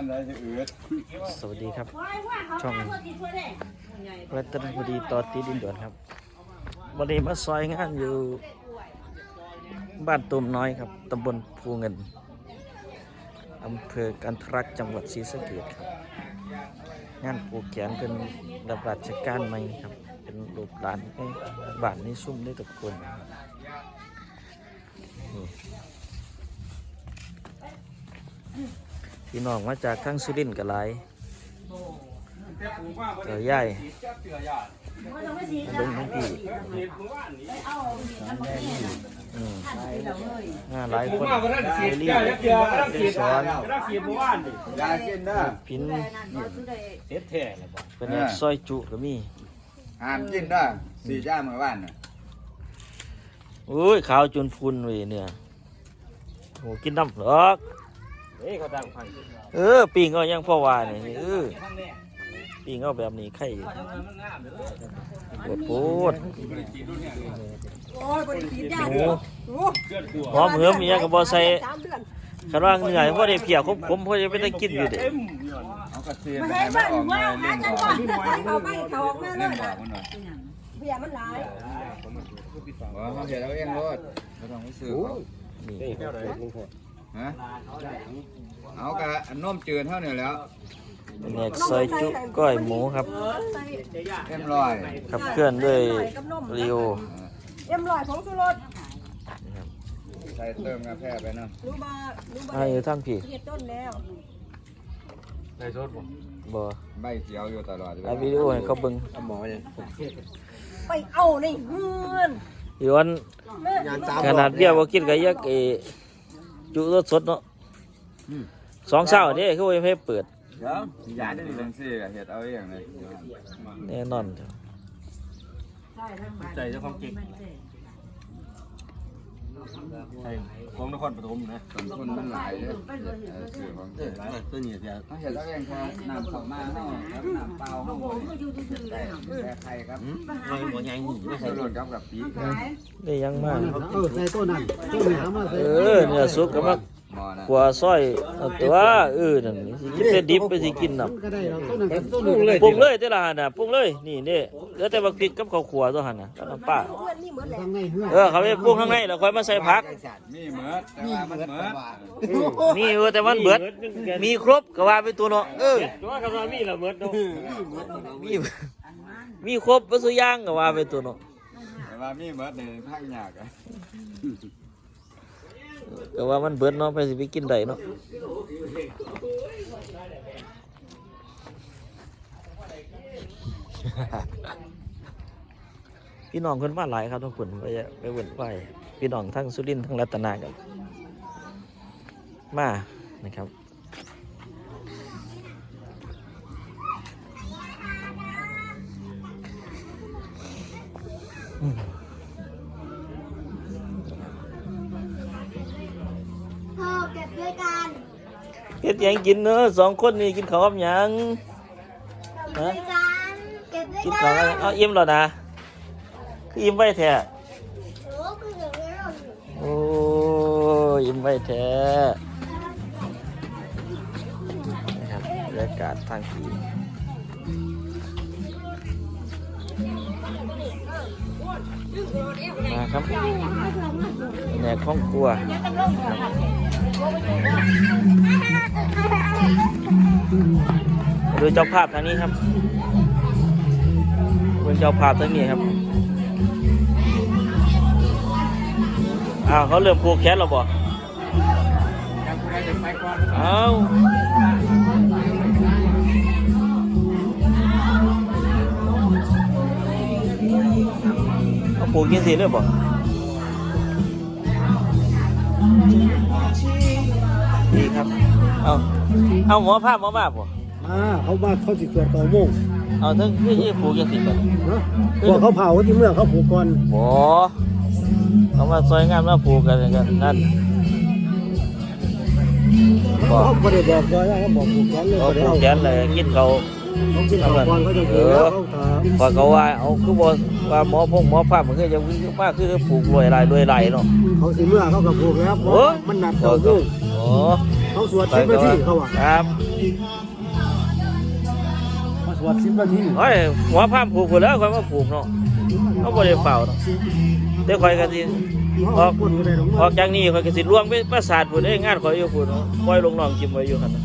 มันได้จะอืดสวัสดีครับ ช่องรัตนบุรีต่อตีดินด่วนครับวันนี้มาซอยงานอยู่บ้านตุ่มน้อยครับตำบลภูเงินอำเภอกันทรักจังหวัดศรีสะเกษครับ งานปลูกแขนเป็นระบาดราชการใหม่ครับ เป็นลูกหลานให้บ้านนี้ซุ่มได้ทุกคนนี่ พี่น้องมาจากทั้งสุรินทร์กับหลายเจอใหญ่เบิ้งทั้งพี่อืมงานหลายคนเรียกเรียนสอนยากินได้พินเฮ็ดแท้แล้วบ่เป็นอยากซอยจุก็มีห้ามกินได้สี่จ้าเมื่อวานน่ะโอ้ยขาวจนพุนเว้ยเนี่ยโหกินน้ำหรอก เฮ้ยเขาดังพันเออปิงเอายังพ่อว่าเนี่ยเออข้างแรกปิงเอาแบบนี้ไข่เขาจังมันงามเด้อปวดปวดโอ้ยบริขีดยาหมูโอ้เลือดหัวหอมเหือมอีหยังก็บ่ใส่สามเดือนคันว่าเหนื่อยพ่อได้เพียคมๆพ่อจะไปได้กินอยู่เด้เต็มย้อนเอากระเทียมมาไปให้ให้บ้านมันออกว่ามาหาเลี้ยงจับงอกหวัดเขาไปเขาออกมาเลเลี้ยยงบอนะกมันหน่อยเบียร์มันหลายบอกเขาเห็นเอาเองรถไม่ต้องไปซื้อเขานี่ ฮะเอากระนมจืดเท่านี้แล้วแหนกซอยจุก้อยหมูครับใส่เต็มร้อยขับเคลื่อนด้วยเรียวเอ็มลอยของสุรสนะครับใส่เติมกาแฟไปเนาะรู้บ่รู้บ่อ่าอยู่ทั้งพี่เฮ็ดต้นแล้วในโซดบ่บ่ใบเขียวอยู่ตลอดอัดวิดีโอให้เขาเบิ่งหมอยังไปเอาในเฮือนย้อนขนาดเบี้ยบ่กินก็ยักเอ จุสดๆเนาะสองเช้าเด้คือว่าให้เปิดเดี๋ยวอย่าได้ดิเป็นซี่กับเห็ดเอาเองเลยแน่นอนจ้ะใจเจ้าของเก่ง ใช่ของนครปฐมนะคนทุนมันหลายเลยซื้อของเกิดตัวนี้เดียวเขาเห็ดเอาเองครับน้ำของมาเนาครับน้ำเปล่าเขาได้แต่ไข่ครับเราบ่ใหญ่หูไม่ใส่ใช่รสครับกับปีได้ยังมากเออใส่ตัวนั้นตัวนี้หามาใส่เออเนี่ยสุกก็มาหมอ นะขัวซอยเอาตัวเออนั่นนี่สิกินแต่ดิบไปสิกินน่ะก็ได้เราตัวนั้นกับตัวนี้เลยปรุงเลยแต่ละหันน่ะปรุงเลยนี่เด้เหลือแต่บักพริกกับข้าวขัวตัวหันน่ะกับน้ำปลาเพื่อนนี่เหมือนแหละทางในเฮือเออเขาไปปรุงข้างในแล้วค่อยมาใส่ผัก มีเหมือดแต่ว่ามันเหมือดนี่เออแต่มันเบิด มีครบก็ว่าไปตัวเนาะเออตัวคำว่ามีละเมิดเนาะมีมีครบวัสุอย่างก็ว่าไปตัวเนาะแต่ว่ามีเหมือดในภาคยากอะ ก็ว่ามันเบิดเนาะไปสิไปกินได้เนาะพี่น้องคนมาหลายครับทุกคนไปไปเวุ่นไปพี่น้องทั้งสุรินทั้งรัตนากันมานะครับพ่ เฮ็ดหยังกินเนอะสองคนนี่กินข้าวกับหยังเก็บด้วยกันเก็บด้วยกินข้าวนกับเอาอิ่มแล้วนะคืออิ่มไว้แท้ โอ้คือเก็บไว้หรอกโอ้อิ่มไว้แท้นะครับบรรยากาศทางผีมาครับแหนกห้องกลัวครัว ดูเจ้าภาพทางนี้ครับดูเจ้าภาพทางนี้ครับอ้าวเขาเริ่มผูกแขนแล้วบ่เอาเขาผูกยังสิเลยบ่ ดีครับ เอาเอาหมอภาพหมอภาพบ่มาเขามาเขาสิตรวจต่อโมงเอาทั้งคือยี่ผูกยังสิบ่เนาะพวกเขาเผาที่เมืองเขาผูกก่อนบ่เขามาซอยงานมาผูกกันกันนั่นบ่เขาไม่ได้บอกเลยเขาบอกผูกแขนเลยเอาเขาได้ผูกเอาแขนเลยกินเขาเขากินเขาก่อนเขาจะผูกแล้วเขาถามพอเขาว่าเอาคือบ่ว่าหมอพงหมอภาพมันคือจะวิ่งมาคือผูกรวยลายรวยไหลเนาะเขาสิเมื่อเขาก็ผูกแล้วเพราะโอ้มันหนักเต่าลูกโอ้เขาสวดสิบนาทีเขาว่าครับเขาสวดสิบนาทีโอ้ยหัวพามผูกไปแล้วคอยมาผูกเนาะเขาบ่ได้เฝ้าเนาะเดี๋ยวคอยกันสิเขาเอาคนก็ได้หรอกออกจากนี้คอยก็สิล่วงไปประสาทพุ่นเด้งานคอยอยู่พุ่นเนาะปล่อยลงน้องกินไว้อยู่หั่นน่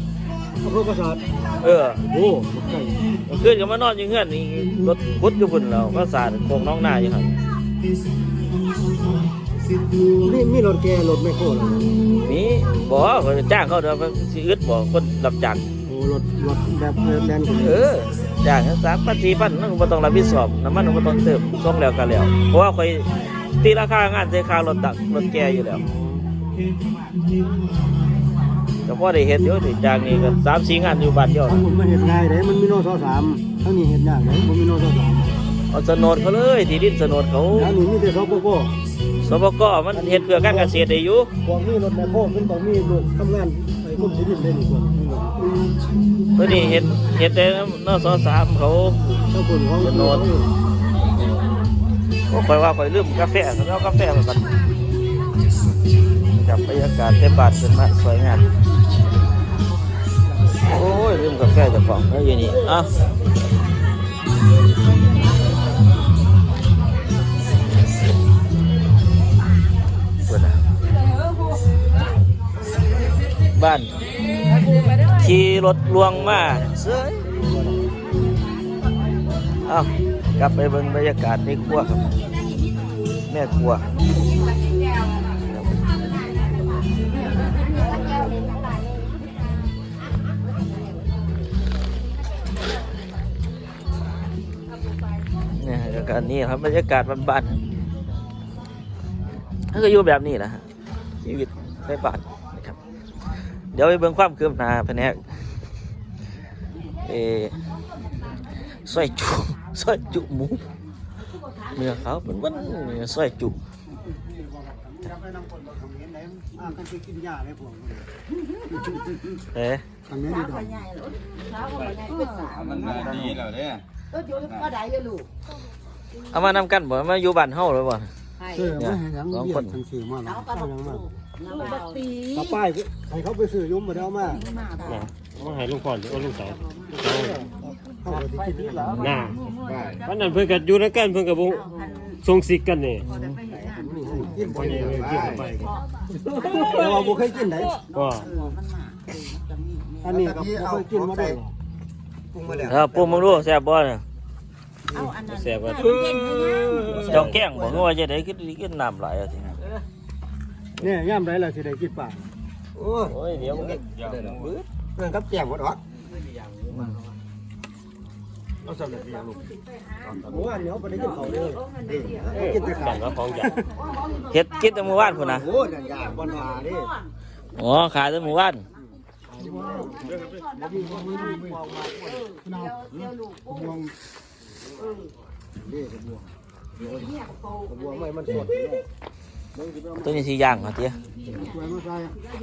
ะเขาเพิ่งประสาทเออโอ้ใกล้เมื่อคืนก็มานอนอยู่เฮือนนี่รถพุดอยู่พุ่นแล้วประสาทโคงน้องหน้าอยู่หั่นนี่มีรถแกรถแมคโครเหรอมีบ่เขาจ้างเขาเด้อมันสิอึดบ่คนรับจ้างโอ้รถรถแบบแดนกันเออจ้างสามพันสี่พันนั่นก็บ่ต้องรับผิดชอบน้ำมันก็บ่ต้องเติมส่งแล้วก็แล้วเพราะว่าคอยตีราคางานใส่ค่ารถตักรถแกอยู่แล้ว ก็พอได้เฮ็ดอยู่นี่จ้างนี่ก็สามสี่งานอยู่บ้านเดียวทั้งหมดมันเห็นง่ายเลยมันมีโน้ตสามทั้งนี้เห็นยากเลยมันมีโน้ตสามเอาโฉนดเขาเลยที่ดินโฉนดเขาแล้วนี่มีแต่สปปสปกมันเฮ็ดเพื่อการเกษตรได้อยู่พวกนี้รถแมคโครมันต้องมีลูกทำงานไอ้พวกที่ดินได้นี่พวกนี้ตัวนี้เฮ็ดเฮ็ดได้นสสามเขาถ้าคนเขาโน้ตก็คอยว่าคอยลืมกาแฟสำหรับกาแฟมาบัด กับบรรยากาศเทบาทเป็นมาสวยงามโอ้ยลืมกาแฟเจะของแล้วอยู่นี่อะเปิดนบ้านขี่รถลวงมาเสยเอ้ากลับไปเบิ่งบรรยากาศในครัวครับ แม่ครัว เนี่ยบรรยากาศนี่ครับบรรยากาศบ้านๆก็อยู่แบบนี้แหละฮะชีวิตในบ้านนะครับ เดี๋ยวไปเบิ่งความคืบหน้าแผนกเออซอยจุซอยจุหมูเนื้อเขาเป็นวันซอยจุกินยาเลยพวกเอ๊ะทางนี้ดีดอกมันมาดีแล้วเด้อเอามานำกันบ่มาอยู่บ้านเฮาหรือบ่เออไม่ให้ยังเบี้ยทั้งสี่มาแล้วเอายังมาเอาป้ายให้เขาไปซื้อยุ่มมาแล้วมามาให้ลุงพรโอ้ลุงเสาเขาก็จะกินแล้วน่าวันนั้นเพิ่นก็อยู่ด้วยกันเพิ่นก็บ่ทรงสิกกันนี่กินบ่อยเลยกินไปแต่ว่าบ่เคยกินไหนว่าอันนี้ก็บ่เคยกินมาได้เออปรุงมึงดูแซ่บบ่เนี่ย แซ่บว่าเจ้าแกล้งบ่คือว่าจะได้กินกินน้ำหลายอะสิเนี่ยย่ำไรล่ะสิได้กินป่าโอ้ยเดี๋ยวมันก็เรื่องกับแจ่มหมดหรอเอาสำเร็จยังลูกโอ้อันนี้เขาไปได้กินเขาเลยกินแต่แต่ข้าวว่าของอยากเฮ็ดกินแต่มื้อวานพุ่นน่ะโอ้ยยากบนหาดิอ๋อขายแต่มื้อวานบว งนี่กระบวงกระบวงไม่มันสดตัวนี้สิย่างเหรอเตี้ยสวยมาใส่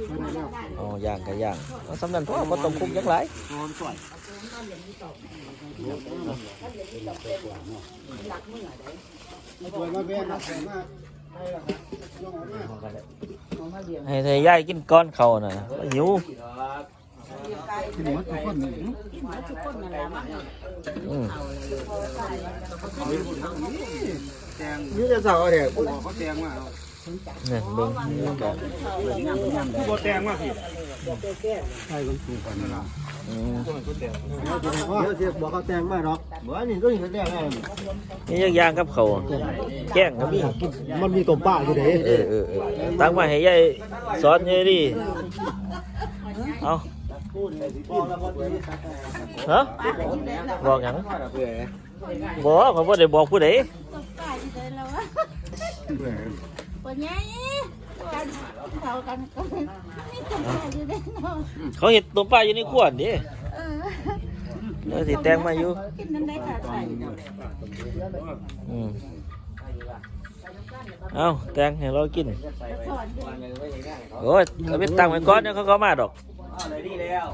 ไม่ได้แล้วอ๋อย่างก็ย่างเอาสำนั้นพอบ่ต้องคุกจักหลายนอนสวยสวยมาแบนสวยมากให้ให้ยาย กินก้อนเขาน่ะหิวกินหมดทุกคนนี่อืมนี่จะสาวเนี่ยกูบอกเขาแจงมาเนี่ยเบิ่งบรรยากาศบ่แตงมาพี่ใช่คนถูกกันนะอืมเดี๋ยวเสียบอกเขาแจงมาหรอกบอกนี่ก็ยังแจงได้นี่ยักย่างกับเขาวแกล้งก็มีมันมีต้มป้าอยู่เด้เออเออเออตั้งมาให้ยายสอนยายดิเอา ฮะบอกหยังบอกเขาบ่ได้บอกผู้ใดปนยัยเขากันก็นี่คนอยู่ได้เนาะเขาเห็ดตัวปลาอยู่ในขวดดิเออเดี๋ยวสิแตงมาอยู่กินนั่นได้ค่ะใส่อืมเอาแตงให้เรากินสอนด้วยโอ้ยเอาไปตั้งไว้ก่อนเดี๋ยวเขาก็มาดอก อะไรดีแล้ว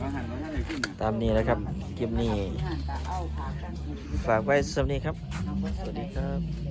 มาหันมาหันเลยขึ้นตามนี้นะครับคลิปนี้ ฝากไว้สำนี้ครับ สวัสดีครับ